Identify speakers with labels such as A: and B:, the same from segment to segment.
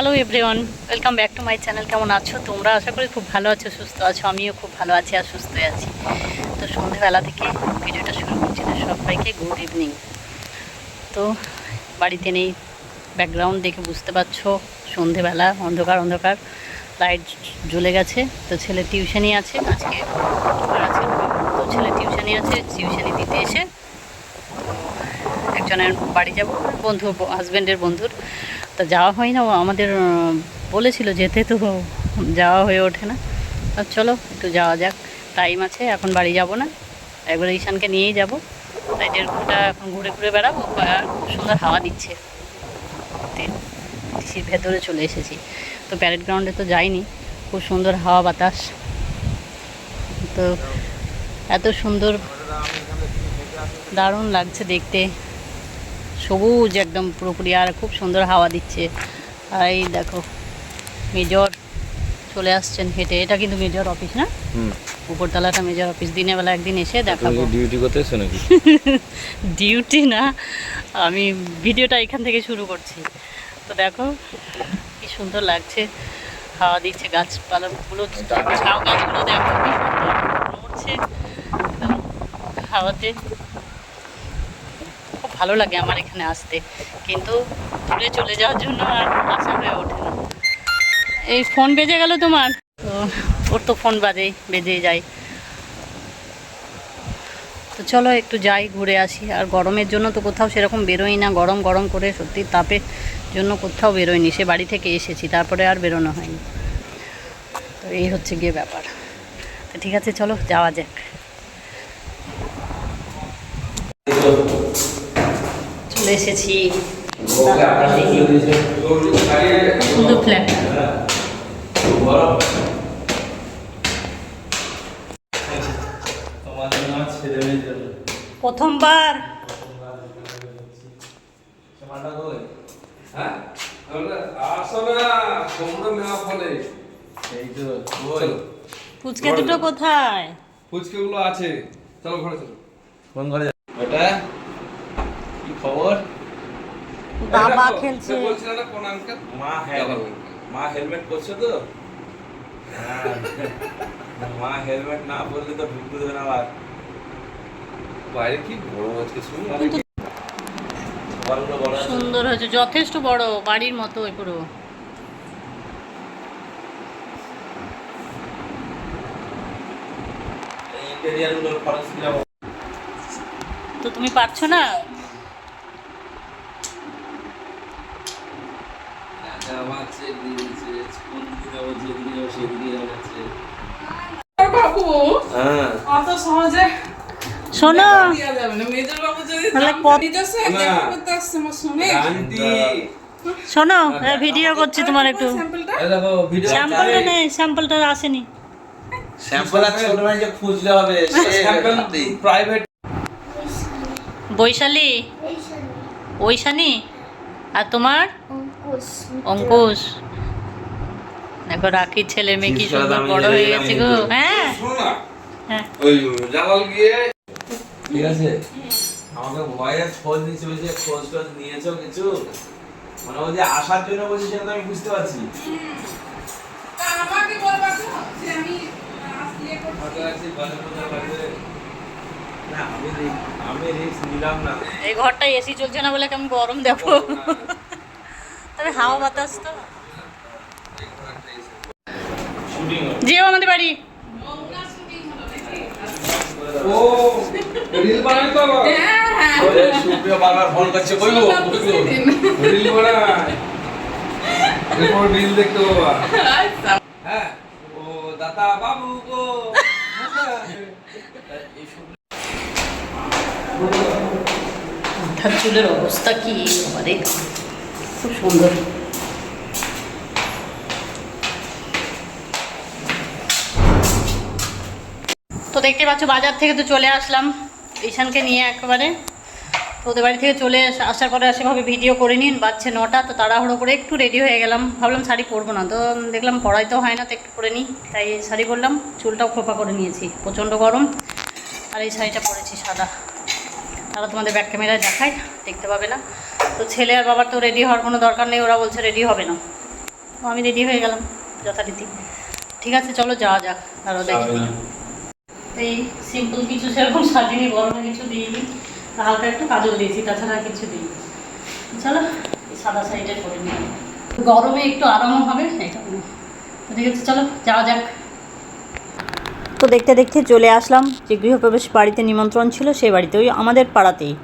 A: Hello everyone welcome back to my channel কেমন আছো? তোমরা আশা করি খুব ভালো আছো, সুস্থ আছো, আমিও খুব ভালো আছি আর সুস্থ আছি। তো সন্ধেবেলা থেকে ভিডিওটা শুরু করছি সবাইকে গুড ইভিনিং তো বাড়িতে নেই ব্যাকগ্রাউন্ড দেখে বুঝতে পারছ, সন্ধেবেলা, অন্ধকার অন্ধকার লাইট জ্বলে গেছে। তো ছেলে টিউশনই আছে, আজকে আছে। তো ছেলে টিউশনই আছে টিউশনি দিতে এসে একজনের বাড়ি যাব বন্ধু হাজব্যান্ডের বন্ধুর। তো যাওয়া হয় না। আমাদের বলেছিল যেতে, তো যাওয়া হয়ে ওঠে না। চলো, একটু যাওয়া যাক। টাইম আছে, এখন বাড়ি যাব না। একবার ঈশানকে নিয়েই যাব। তাই দেড় ঘণ্টা এখন ঘুরে ঘুরে বেড়াবো আর খুব সুন্দর হাওয়া দিচ্ছে। ডিসির ভেতরে চলে এসেছি। তো প্যারেড গ্রাউন্ডে তো যাইনি। খুব সুন্দর হাওয়া বাতাস। তো এত সুন্দর, দারুণ লাগছে দেখতে। সবুজ একদম পুরোপুরি আর খুব সুন্দর হাওয়া দিচ্ছে। আর এই দেখো মেজর চলে আসছেন হেঁটে। এটা কিন্তু মেজর অফিস না? উপরতলাটা মেজর অফিস দিনের বেলা একদিন এসে দেখাবো।
B: ডিউটি করতে এসো নাকি?
A: ডিউটি না আমি ভিডিওটা এখান থেকে শুরু করছি। তো দেখো কি সুন্দর লাগছে। হাওয়া দিচ্ছে গাছপালাগুলো ঝাউ গাছগুলো দেখো কি সুন্দর। নড়ছে হাওয়াতে ভালো লাগে আমার এখানে আসতে। কিন্তু দূরে চলে যাওয়ার জন্য আর আসা হয়ে ওঠে না। এই ফোন বেজে গেল তোমার? তো ওর তো ফোন বাজেই বেজেই যায়। তো চলো একটু যাই, ঘুরে আসি। আর গরমের জন্য তো কোথাও সেরকম বেরোই না। গরম গরম করে সত্যি তাপের জন্য কোথাও বেরোয়নি। সে বাড়ি থেকে এসেছি, তারপরে আর বেরোনো হয়নি। তো এই হচ্ছে গিয়ে ব্যাপার। তো ঠিক আছে, চলো যাওয়া যাক। চলে এসেছি। সুন্দর ফ্ল্যাট প্রথমবার।
C: হ্যাঁ?
A: ফুচকা দুটো কোথায়?
C: ফুচকেগুলো আছে। চলো ঘরে চলো।
B: কোন ঘরে খবর?
A: বাবা খেলছে।
C: সে বলছিল না কোন আঙ্কেল
B: মা হেলমেট। মা হেলমেট করছ তো? হ্যাঁ। মা হেলমেট না পরলে তো ঢুকতে দেবে না আবার।
C: বাইরে কি বড় আজকে শুনুন
A: সুন্দর হয়েছে যথেষ্ট বড় বাড়ির মতো ওই পুরো। তো তুমি পারছ না?
D: বাবু
B: হ্যাঁ।
D: অত সহজে
A: শোনো।
D: দেওয়া যাবে না মেজর বাবু যদি
A: তাহলে কত-
D: নিজস্ব
C: না।
D: দেখা করতে আসছে আমার শুনে
C: আন্টি
A: শোনো ভিডিও করছি তোমার একটু।
D: স্যাম্পলটা
C: এই দেখো ভিডিও
A: স্যাম্পলটা নেই স্যাম্পলটা আসেনি।
B: স্যাম্পল আর ছোট নাই যে খুঁজলে হবে
C: স্যাম্পল প্রাইভেট
A: বৈশালী? ঐশানী আর তোমার?
E: অঙ্কুশ।
A: অঙ্কুশ। দেখো রাখির ছেলে মেয়ে কি সুন্দর বড় হয়ে গেছে গো। হ্যাঁ? হ্যাঁ।
C: ওই জালাল গিয়ে
B: ঠিক আছে? আমাকে ভয়েস খোঁজ নিচ্ছে বলছে খোঁজ টোজ নিয়েছো কিছু? মানে ও যে আসার জন্য বলছে সেটা তো আমি বুঝতে পারছি।
D: আমাকে বলবা তো যে আমি আসলে
C: আছি বাজার বাজারে
B: না আমি রি- আমি রিস্ক নিলাম না
A: এই ঘরটা এসি চলছে না বলে কেমন গরম দেখো তবে হাওয়া বাতাস তো। যেও আমাদের বাড়ি।
C: ও রিল বানাই তো
D: হ্যাঁ হ্যাঁ
B: ওরে বারবার ফোন করছে কইবো
C: রিল বানাই এরপর রিল দেখতে বাবা হ্যাঁ ও দাদা বাবু গো
A: মাথার চুলের অবস্থা কি? বাবারে খুব সুন্দর। তো দেখতে পাচ্ছ, বাজার থেকে তো চলে আসলাম। ঈশানকে নিয়ে একেবারে। তো ওদের বাড়ি থেকে চলে আস- আসার পরে সেভাবে ভিডিও করে নিন বাচ্চা নটা, তো তাড়াহুড়ো করে একটু রেডি হয়ে গেলাম। ভাবলাম শাড়ি পরবো না, তো দেখলাম পরাই তো হয় না, তো একটু পরে নিই। তাই শাড়ি পরলাম, চুলটাও খোপা করে নিয়েছি, প্রচণ্ড গরম। আর এই শাড়িটা পরেছি সাদা। তারা তোমাদের ব্যাক ক্যামেরায় দেখায় দেখতে পাবে না। তো ছেলে আর বাবার তো রেডি হওয়ার কোনো দরকার নেই ওরা বলছে রেডি হবে না।
F: তো আমি রেডি হয়ে গেলাম যথারীতি। ঠিক আছে চলো যাওয়া যাক আরও দেখি। এই সিম্পল কিছু সেরকম সাজিনি গরমে কিছু দিইনি। হালকা একটু কাজল দিয়েছি তাছাড়া কিছু দিইনি। চলো সাদা সাইডে করে নিই। গরমে একটু আরামও হবে এটা ঠিক আছে চলো যাওয়া যাক। তো দেখতে দেখতে চলে আসলাম যে গৃহপ্রবেশ বাড়িতে নিমন্ত্রণ ছিল সেই বাড়িতে ওই আমাদের পাড়াতেই।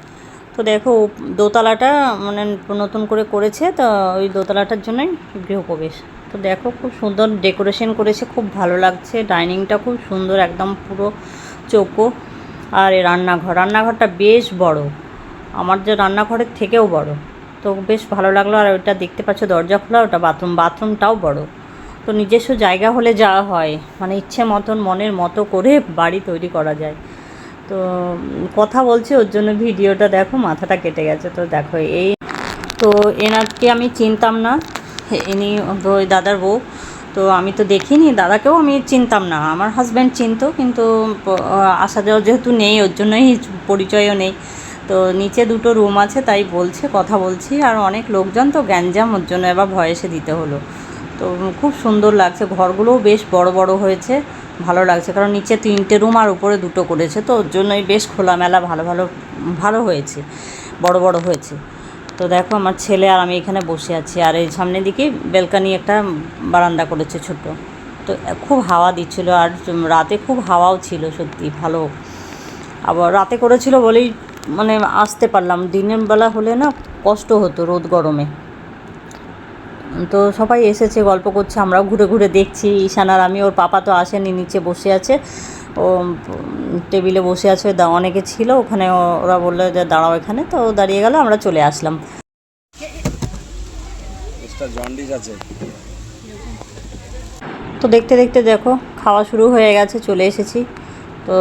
F: তো দেখো, দোতলাটা মানে নতুন করে করেছে, তো ওই দোতলাটার জন্যই গৃহপ্রবেশ। তো দেখো, খুব সুন্দর ডেকোরেশন করেছে, খুব ভালো লাগছে, ডাইনিংটা খুব সুন্দর, একদম পুরো চৌকো। আর এই রান্নাঘর, রান্নাঘরটা বেশ বড়। আমার যে রান্নাঘরের থেকেও বড়। তো বেশ ভালো লাগল, আর ওটা দেখতে পাচ্ছ দরজা খোলা, ওটা বাথরুম, বাথরুমটাও বড়। তো নিজস্ব জায়গা হলে যাওয়া হয়। মানে ইচ্ছে মতন, মনের মতো করে বাড়ি তৈরি করা যায়। তো কথা বলছে, ওর জন্য ভিডিওটা দেখো, মাথাটা কেটে গেছে। তো দেখো, এই তো এনাকে আমি চিনতাম না। ইনি ওই দাদার বউ। তো আমি তো দেখিনি, দাদাকেও আমি চিনতাম না। আমার হাজব্যান্ড চিনতো, কিন্তু আসা যাওয়া যেহেতু নেই, ওর জন্যই পরিচয়ও নেই। তো নিচে দুটো রুম আছে, তাই বলছে, কথা বলছি। আর অনেক লোকজন তো গ্যাঞ্জাম, ওর জন্য এবার ভয়েসে দিতে হলো। তো খুব সুন্দর লাগছে। ঘরগুলোও বেশ বড় বড় হয়েছে, ভালো লাগছে। কারণ নিচে তিনটে রুম আর উপরে দুটো করেছে, তো ওর জন্যই বেশ খোলামেলা ভালো ভালো ভালো হয়েছে, বড় বড় হয়েছে। তো দেখো আমার ছেলে আর আমি এখানে বসে আছি, আর এই সামনের দিকে বেলকানি একটা বারান্দা করেছে ছোট। তো খুব হাওয়া দিচ্ছিল, আর রাতে খুব হাওয়াও ছিল সত্যি ভালো। আবার রাতে করেছিল বলেই মানে আসতে পারলাম। দিনের বেলা হলে না কষ্ট হতো রোদ গরমে। তো সবাই এসেছে গল্প করছে আমরাও ঘুরে ঘুরে দেখছি। ঈশান আর আমি ওর পাপা তো আসেনি নিচে বসে আছে। ও টেবিলে বসে আছে অনেকে ছিল ওখানে ওরা বলল যে দাঁড়াও এখানে। তো দাঁড়িয়ে গেল আমরা চলে আসলাম। তো দেখতে দেখতে দেখো খাওয়া শুরু হয়ে গেছে চলে এসেছি। তো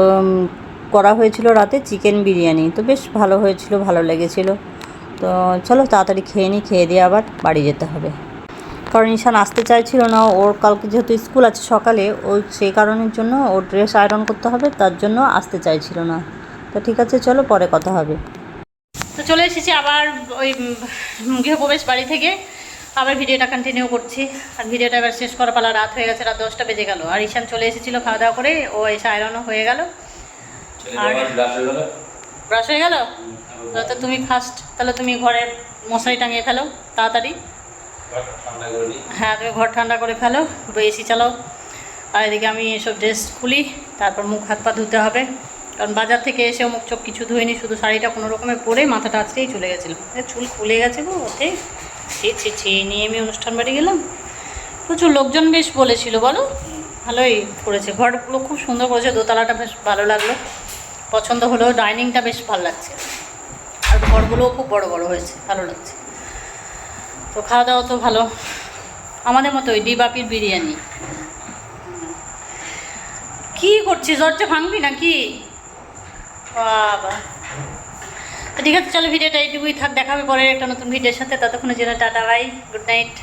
F: করা হয়েছিল রাতে চিকেন বিরিয়ানি। তো বেশ ভালো হয়েছিল ভালো লেগেছিল। তো চলো তাড়াতাড়ি খেয়ে নিই খেয়ে দিয়ে আবার বাড়ি যেতে হবে। কারণ ঈশান আসতে চাইছিল না ওর কালকে যেহেতু স্কুল আছে সকালে ওই সেই কারণের জন্য ওর ড্রেস আয়রন করতে হবে তার জন্য আসতে চাইছিল না। তো ঠিক আছে চলো পরে কথা হবে। তো চলে এসেছি আবার ওই গৃহপ্রবেশ বাড়ি থেকে। আবার ভিডিওটা কন্টিনিউ করছি। আর ভিডিওটা এবার শেষ করা পালা রাত হয়ে গেছে রাত দশটা বেজে গেল। আর ঈশান চলে এসেছিল খাওয়া দাওয়া করে ও এসে আয়রনও হয়ে গেল। আর ব্রাশ হয়ে গেল? তো তুমি ফার্স্ট তাহলে তুমি ঘরে মশারি টাঙিয়ে ফেলো তাড়াতাড়ি। হ্যাঁ তুমি ঘর ঠান্ডা করে ফেলো এসি চালাও। আর এদিকে আমি এসব ড্রেস খুলি, তারপর মুখ হাত পা ধুতে হবে। কারণ বাজার থেকে এসেও মুখ চোখ কিছু ধুইনি, শুধু শাড়িটা কোনো রকমে পরে মাথাটা আজকেই চলে গেছিল। চুল খুলে গেছে গো ওতে ছি ছি ছি, নিয়ে আমি অনুষ্ঠান বাড়ি গেলাম। প্রচুর লোকজন বেশ বলেছিল, বলো। ভালোই করেছে। ঘরগুলো খুব সুন্দর করেছে, দোতলাটা বেশ ভালো লাগল। পছন্দ হলো ডাইনিংটা বেশ ভালো লাগছে। আর ঘরগুলোও খুব বড় বড় হয়েছে, ভালো লাগছে। তো খাওয়া দাওয়া তো ভালো। আমাদের মতো ওই ডিবাপির বিরিয়ানি। কি করছিস? দরজা ভাঙবি নাকি? বাবা। ঠিক আছে, চলো ভিডিওটা এইটুকুই থাক, দেখাবে পরে একটা নতুন ভিডিওর সাথে। ততক্ষণের জন্য টাটা, বাই। Good night.